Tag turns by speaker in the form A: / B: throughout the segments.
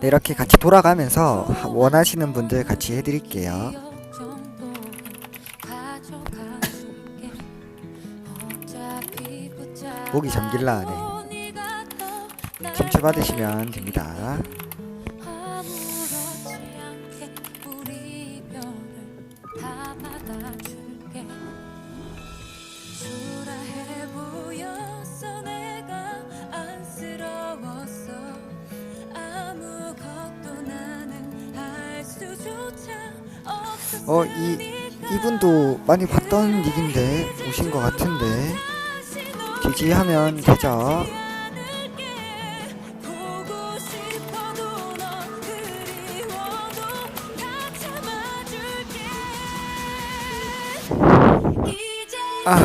A: 네, 이렇게 같이 돌아가면서 하- 원하시는 분들 같이 해드릴게요. 목이 잠길라 하네. 침체 받으시면 됩니다.
B: 어 어,
A: 이, 이분도 많이 봤던 얘긴데, 오신 것 같은데. 되죠.
B: 다 참아줄게 이제
A: 아.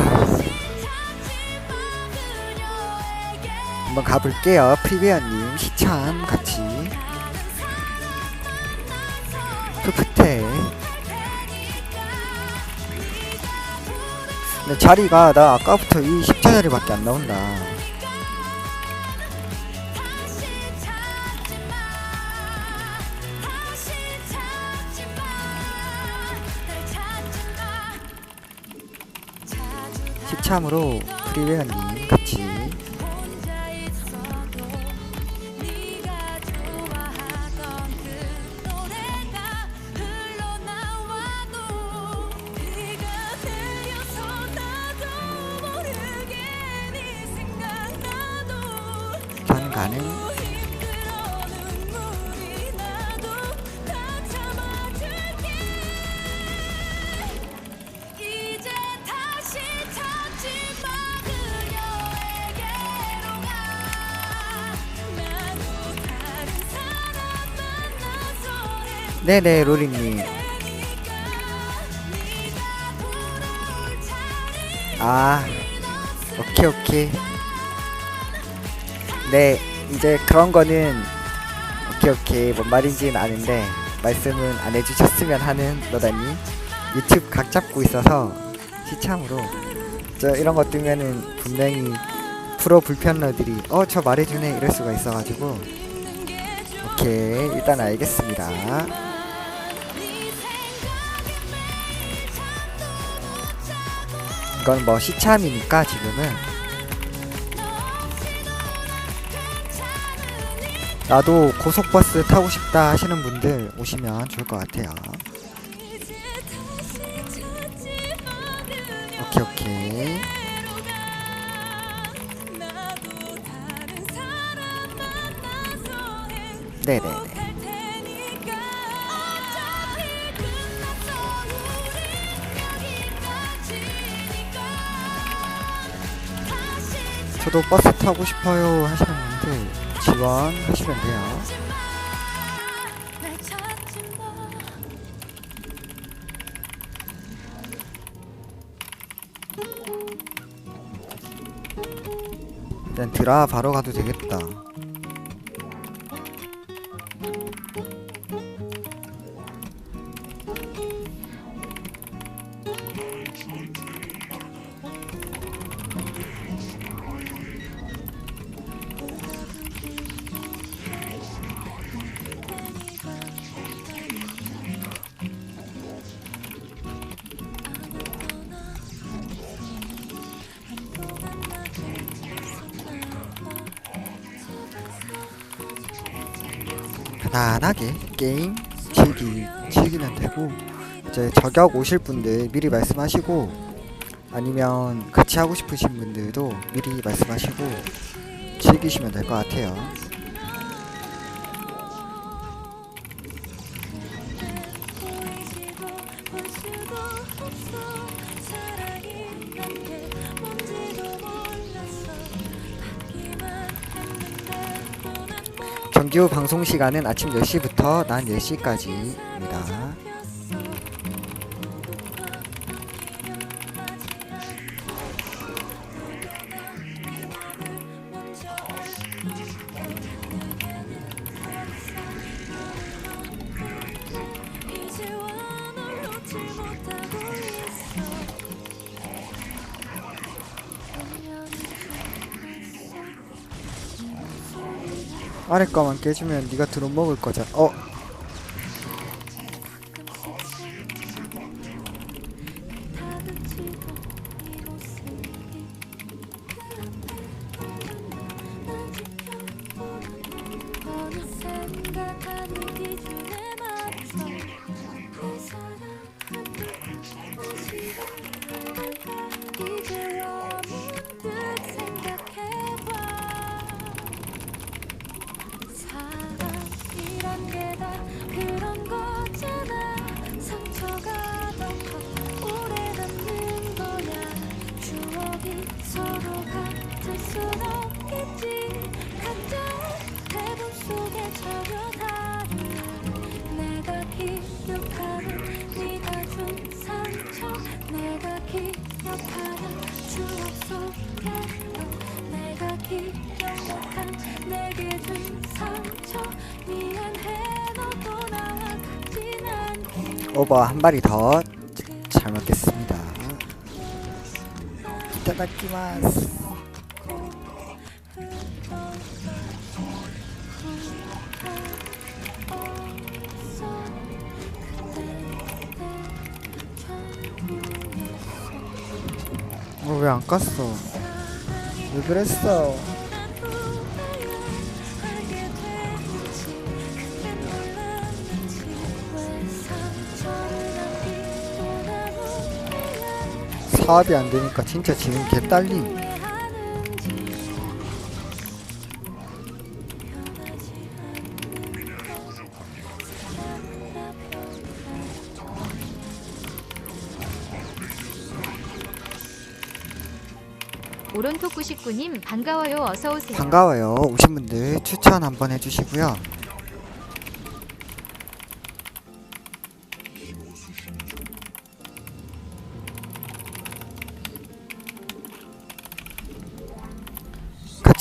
A: 한번 가볼게요. 프리베어님 시참 같이 근데 자리가 나 아까부터 이 십자 자리밖에 안 나온다. 시참으로 프리베어님 같이
B: 서해
A: 네네 로리님. 아 오케이 오케이. 네 이제 그런 거는 오케이 오케이. 뭔 말인지는 아는데 말씀은 안 해주셨으면 하는 너다님 유튜브 각 잡고 있어서 시참으로. 저 이런 것 뜨면은 분명히 프로 불편러들이 어 저 말해주네 이럴 수가 있어가지고. 오케이 일단 알겠습니다. 이건 뭐 시참이니까 지금은 나도 고속버스 타고 싶다 하시는 분들 오시면 좋을 것 같아요. 오케이 오케이. 네네네. 저도 버스 타고 싶어요 하시는 분들 지원하시면 돼요. 일단 드라 바로 가도 되겠다 편안하게 게임 즐기, 즐기면 되고 이제 저격 오실 분들 미리 말씀하시고 아니면 같이 하고 싶으신 분들도 미리 말씀하시고 즐기시면 될 것 같아요 정규 방송 시간은 아침 10시부터 낮 10시까지 아래 거만 깨주면 네가 드론 먹을 거잖아. 어, 오버 한 발이 더잘 먹겠습니다. 이타다키마스. 어, 왜안 깠어? 왜 그랬어? 사업이 안 되니까 진짜 지금 개 딸림.
C: 오른톡 99님 반가워요. 어서 오세요.
A: 반가워요. 오신 분들 추천 한번 해주시고요.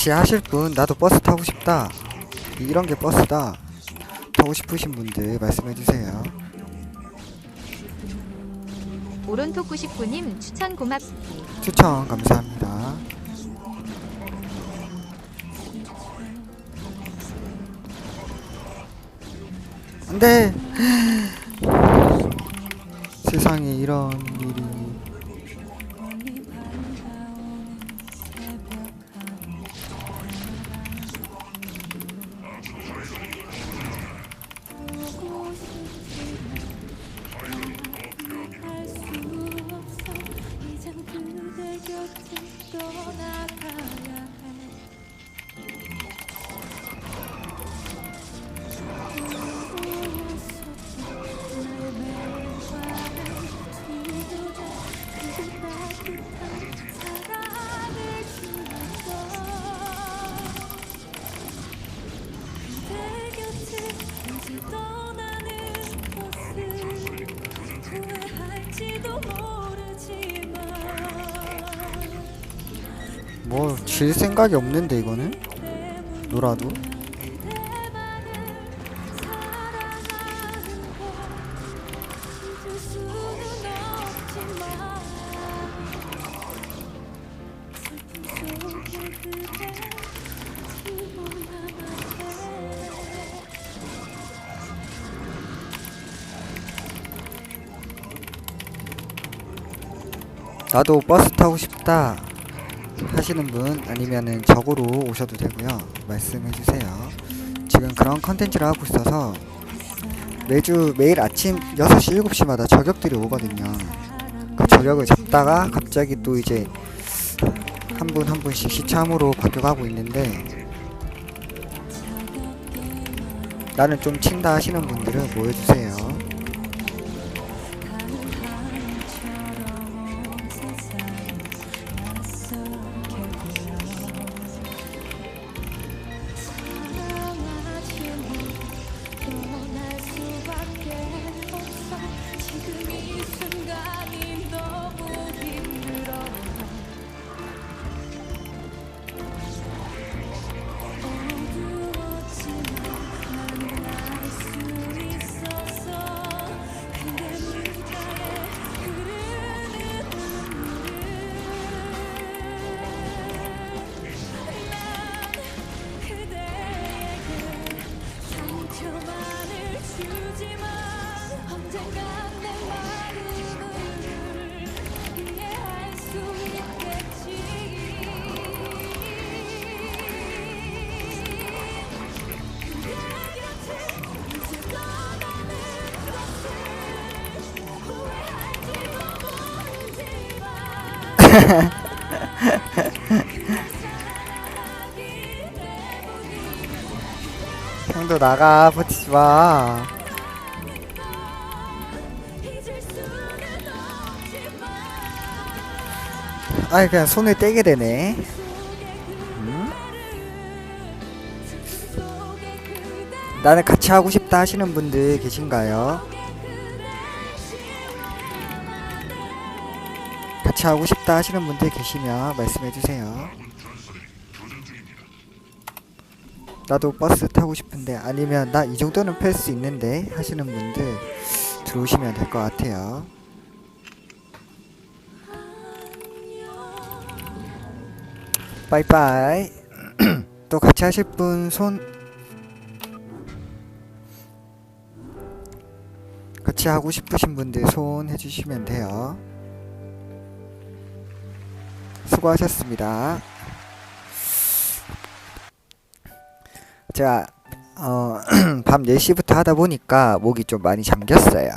A: 같이 하실 분 나도 버스 타고 싶다. 이런 게 버스다. 타고 싶으신 분들 말씀해 주세요.
C: 오른톡 99님 추천 고맙습니다.
A: 추천 감사합니다. 안돼. 세상에 이런 일이.
B: 떠나가야 해 후회할지도 모르
A: 뭐 질 생각이 없는데 이거는? 놀아도? 나도 버스 타고 싶다 하시는 분 아니면은 적으로 오셔도 되고요. 말씀해 주세요. 지금 그런 컨텐츠를 하고 있어서 매주 매일 아침 6시 7시마다 저격들이 오거든요. 그 저격을 잡다가 갑자기 또 이제 한 분한 분씩 시참으로 바뀌어가고 있는데 나는 좀 친다 하시는 분들은 모여주세요 형도 나가 버티지 마. 아이 그냥 손을 떼게 되네. 음? 나는 같이 하고 싶다 하시는 분들 계신가요? 같이 하고 싶다 하시는 분들 계시면 말씀해 주세요. 나도 버스 타고 싶은데 아니면 나 이 정도는 펼 수 있는데 하시는 분들 들어오시면 될 것 같아요. 빠이빠이. 또 같이 하실 분 손 같이 하고 싶으신 분들 손 해주시면 돼요. 수고하셨습니다. 제가 어, 밤 4시부터 하다 보니까 목이 좀 많이 잠겼어요.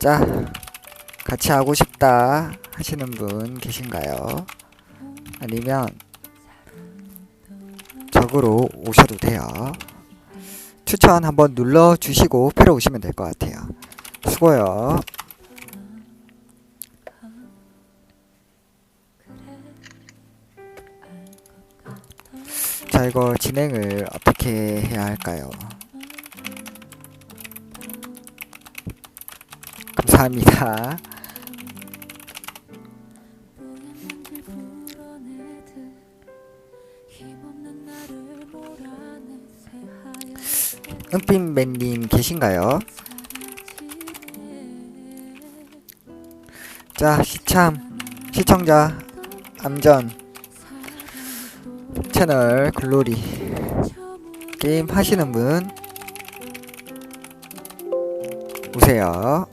A: 자, 같이 하고 싶다 하시는 분 계신가요? 아니면 적으로 오셔도 돼요. 추천 한번 눌러 주시고 패러 오시면 될 것 같아요. 수고요. 자, 이거 진행을 어떻게 해야 할까요? 감사합니다. 은빛맨님 계신가요? 자, 시참, 시청자, 암전, 채널 글로리 게임 하시는 분 오세요.